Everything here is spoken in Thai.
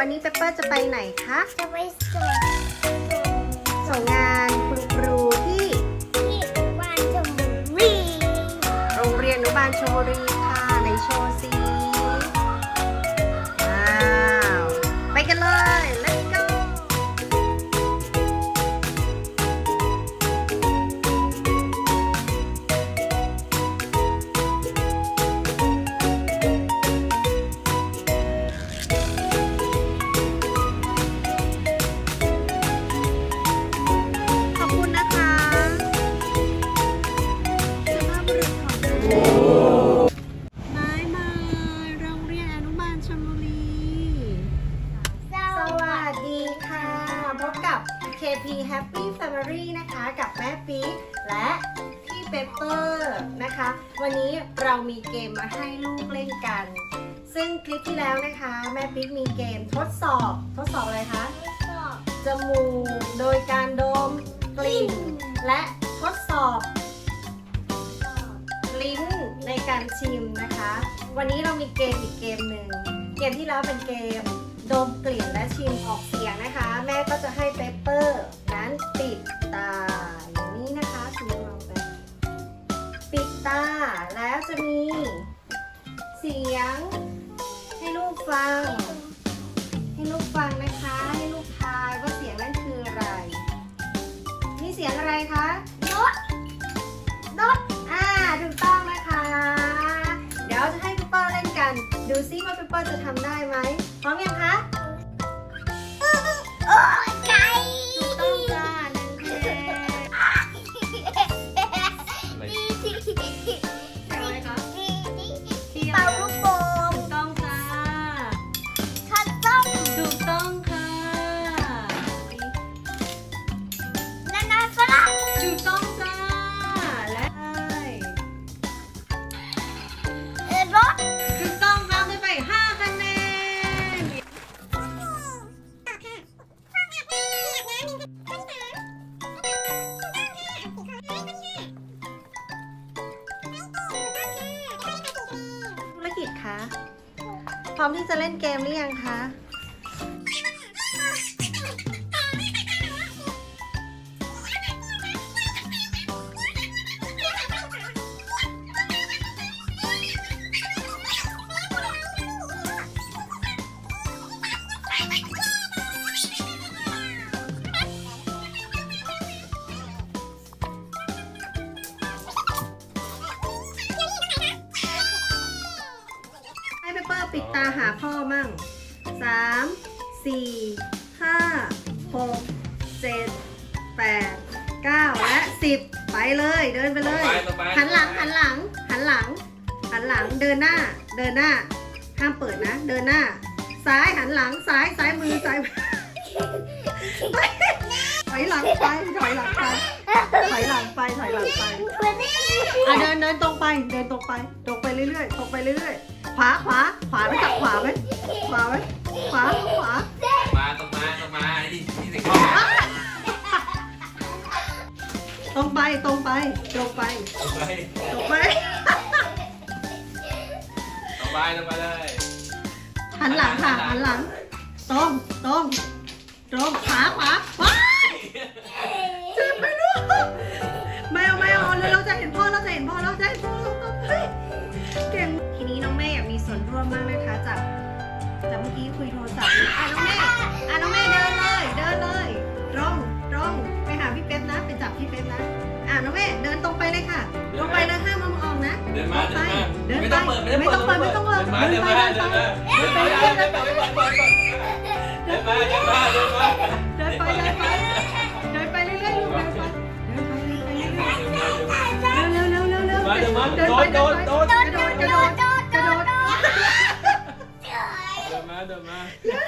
ร์จะไปไหนคะ จะไปส่งส่งงานคุณครูที่ที่บ้านชมบุรีโรงเรียนอนุบาลโชวรีค่ะในโชว์ซี KP Happy Family นะคะ กับแม่ปิ๊กและพี่เปปเปอร์นะคะ วันนี้เรามีเกมมาให้ลูกเล่นกัน ซึ่งคลิปที่แล้วนะคะ แม่ปิ๊กมีเกมทดสอบ ทดสอบอะไรคะดีจมูกโดยการดมกลิ่น และทดสอบลิ้นในการชิมนะคะ วันนี้เรามีเกมอีกเกมหนึ่ง เกมที่แล้วเป็นเกม ดมกลิ่นและชิมออกเสียงนะคะ แม่ก็จะให้เปปเปอร์นั้นปิดตาอย่างนี้นะคะสมมติเราแบบปิดตาแล้วจะมีเสียงให้ลูกฟัง ให้ลูกฟังนะคะ ให้ลูกทายว่าเสียงนั้นคืออะไรนี่เสียงอะไรคะรถนกอ่าถูกต้องนะคะ เดี๋ยวจะให้พี่เปอร์เล่นกัน ดูซิว่าพี่เปอร์จะทำได้ไหม ถูกต้องจ้า และเออรถถูกต้องรับไปไปห้าคะแนน ธุรกิจคะ พร้อมที่จะเล่นเกมหรือยังคะาหาพ่อมั่งสามสี่ห้าหกเจ็ดแปดเก้าและสิบไปเลยเดินไปเลย ต่อไปต่อไป หันหลังหันหลังหันหลัง หันหลังเดินหน้าเดินหน้า ห้ามเปิดนะ เดินหน้า ซ้ายหันหลังซ้ายซ้ายมือซ้ายมือถอยหลังไปถอยหลังไปถอยหลังไปถอยหลังไปคนนี้อะเดินเดินตรงไปเดินตรงไป ตรงไปเรื่อยๆตรงไปเรื่อยๆขวาขวาขวารู้จักขวาไหม ขวาไหมขวาขวามาต้องมาต้องมาที่ที่สิงคโปร์ตรงไปตรงไปตรงไปไปตรงไปต้องไปต้องไปเลยหันหลังค่ะหันหลังตรงตรงตรงขวาขวาขวาเจ็บไหมลูกไม่เอาไม่เอาเอาเลยเราจะเห็นพ่อเราจะเห็นพ่อเราจะเห็นพ่อ จากเมื่อกี้คุยโทรศัพท์อยู่อะน้องแม่อะน้องแม่เดินเลย เดินเลยตรงตรงไปหาพี่เป๊ปนะ ไปจับพี่เป๊ปนะ อะน้องแม่เดินตรงไปเลยค่ะ ตรงไปเลยห้ามมองออกนะ เดินมาตรงเดินไปมาเดินไม่ไปต้องเปิดไม่ต้องเปิดไม่ต้องเปิดเดินมาเดินมาเดินมาเดินมาเดินมาเดินมาเดินมาเดินมาเดินมาเดินมาเดินมาเดินไปเรื่อยๆลูกเดินไปเดินไปเดินไปเรื่อยๆเร็วเร็วเร็วเร็วมาเดินมาเดินโดไปดโดดโดดกระโดดกระโดดกระโดดกระโดดเดินมาเดินมาเ nada mais. Ah.